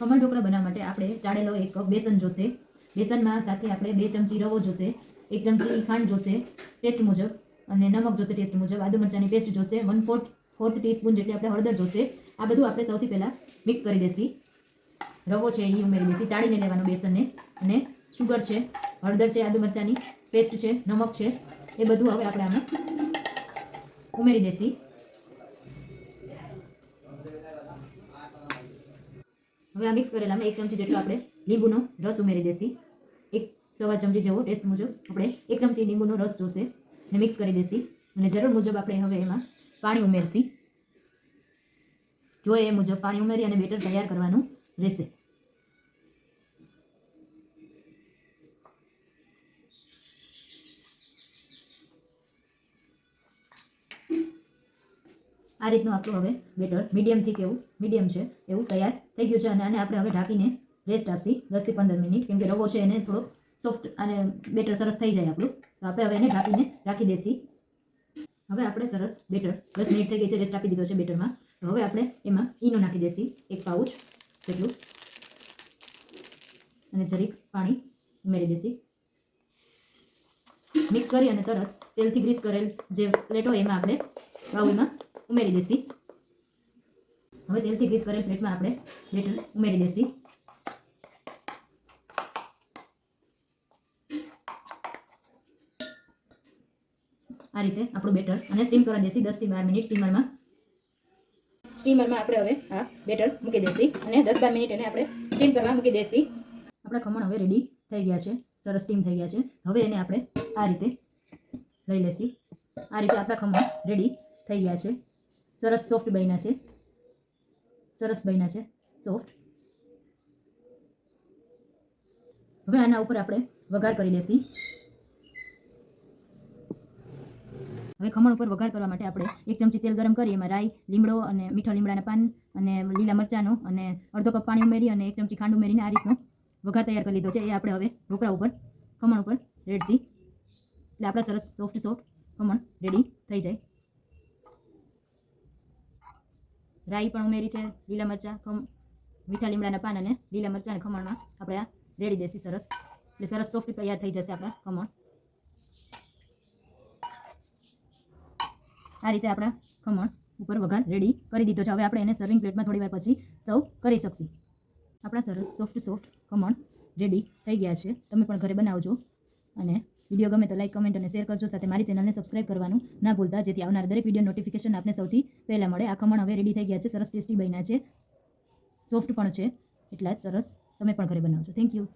ખમણ ઢોકળા બનાવવા માટે આપણે ચાળેલો એક કપ બેસન જોશે. બેસનમાં સાથે આપણે બે ચમચી રવો જોશે, એક ચમચી ખાંડ જોશે, ટેસ્ટ મુજબ, અને નમક જોશે ટેસ્ટ મુજબ, આદુ મરચાંની પેસ્ટ જોશે વન ફોર્થ ફોર્થ ટીસ્પૂન જેટલી આપણે હળદર જોશે. આ બધું આપણે સૌથી પહેલાં મિક્સ કરી દેસી રવો છે એ ઉમેરી દેસી ચાળીને લેવાનું બેસનને. અને શુગર છે, હળદર છે, આદુ મરચાંની પેસ્ટ છે, નમક છે, એ બધું હવે આપણે આમાં ઉમેરી દેસી હવે આ મિક્સ કરેલામાં એક ચમચી જેટલો આપણે લીંબુનો રસ ઉમેરી દેસી. એક સવા ચમચી જેવો ટેસ્ટ મુજબ આપણે એક ચમચી લીંબુનો રસ જોશે. ને મિક્સ કરી દેસી. અને જરૂર મુજબ આપણે હવે એમાં પાણી ઉમેરશી જોઈએ એ મુજબ પાણી ઉમેરી અને બેટર તૈયાર કરવાનું રહેશે. આ રીતનું આપણું હવે બેટર, મીડિયમથી કેવું, મીડિયમ છે, એવું તૈયાર થઈ ગયું છે અને આને આપણે હવે ઢાંકીને રેસ્ટ આપશી દસથી પંદર મિનિટ, કેમ કે રવો છે એને થોડો સોફ્ટ અને બેટર સરસ થઈ જાય આપણું. તો આપણે હવે એને ઢાંકીને રાખી દેસી હવે આપણે સરસ બેટર, દસ મિનિટ થઈ ગઈ છે રેસ્ટ આપી દીધો છે બેટરમાં. તો હવે આપણે એમાં ઈનો નાખી દેસી એક પાઉચ જેટલું. અને જરીક પાણી ઉમેરી દેસી મિક્સ કરી અને તરત તેલથી ગ્રીસ કરેલ જે પ્લેટ હોય એમાં આપણે બાઉલમાં ઉમેરી દેસી હવે તેલથી ગ્રીસ કરેલ પ્લેટમાં આપણે બેટર ઉમેરી દેસી આ રીતે આપણું બેટર અને સ્ટીમ કરવા દેસી દસથી બાર મિનિટ સ્ટીમરમાં સ્ટીમરમાં આપણે હવે આ બેટર મૂકી દેસી અને દસ બાર મિનિટ એને આપણે સ્ટીમ કરવા મૂકી દેસી આપણા ખમણ હવે રેડી થઈ ગયા છે. સરસ સ્ટીમ થઈ ગયા છે. હવે એને આપણે આ રીતે લઈ લેસી આ રીતે આપણા ખમણ રેડી થઈ ગયા છે. સરસ સોફ્ટ બન્યા છે. સરસ બન્યા છે. સોફ્ટ હવે આના ઉપર આપણે વઘાર કરી લેશી. હવે ખમણ ઉપર વઘાર કરવા માટે આપણે એક ચમચી તેલ ગરમ કરી એમાં રાઈ, લીમડો અને મીઠા લીમડાના પાન અને લીલા મરચાંનો અને અડધો કપ પાણી ઉમેરી અને એક ચમચી ખાંડ ઉમેરીને આ રીતનો વઘાર તૈયાર કરી લીધો છે. એ આપણે હવે ઢોકળા ઉપર, ખમણ ઉપર રેડસી એટલે આપણા સરસ સોફ્ટ સોફ્ટ ખમણ રેડી થઈ જાય. રાઈ પણ ઉમેરી છે, લીલા મરચાં, ખમ, મીઠા લીમડાના પાન અને લીલા મરચાં અને ખમણમાં આપણે આ રેડી દેસી સરસ, એટલે સરસ સોફ્ટ તૈયાર થઈ જશે આપણા ખમણ. આ રીતે આપણા ખમણ ઉપર વઘાર રેડી કરી દીધો છે. હવે આપણે એને સર્વિંગ પ્લેટમાં થોડી વાર પછી સર્વ કરી શકશું. આપણા સરસ સોફ્ટ સોફ્ટ ખમણ રેડી થઈ ગયા છે. તમે પણ ઘરે બનાવજો અને વીડિયો ગમે તો લાઈક કમેન્ટ અને શેર કરજો. સાથે મારી ચેનલને સબસ્ક્રાઇબ કરવાનું ના ભૂલતા, જેથી આવનાર દરેક વીડિયો નોટિફિકેશન આપને સૌથી પહેલાં મળે. આ ખમણ હવે રેડી થઈ ગયા છે. સરસ ટેસ્ટી બન્યા છે. સોફ્ટ પણ છે. એટલા જ સરસ. તમે પણ ઘરે બનાવજો. Thank you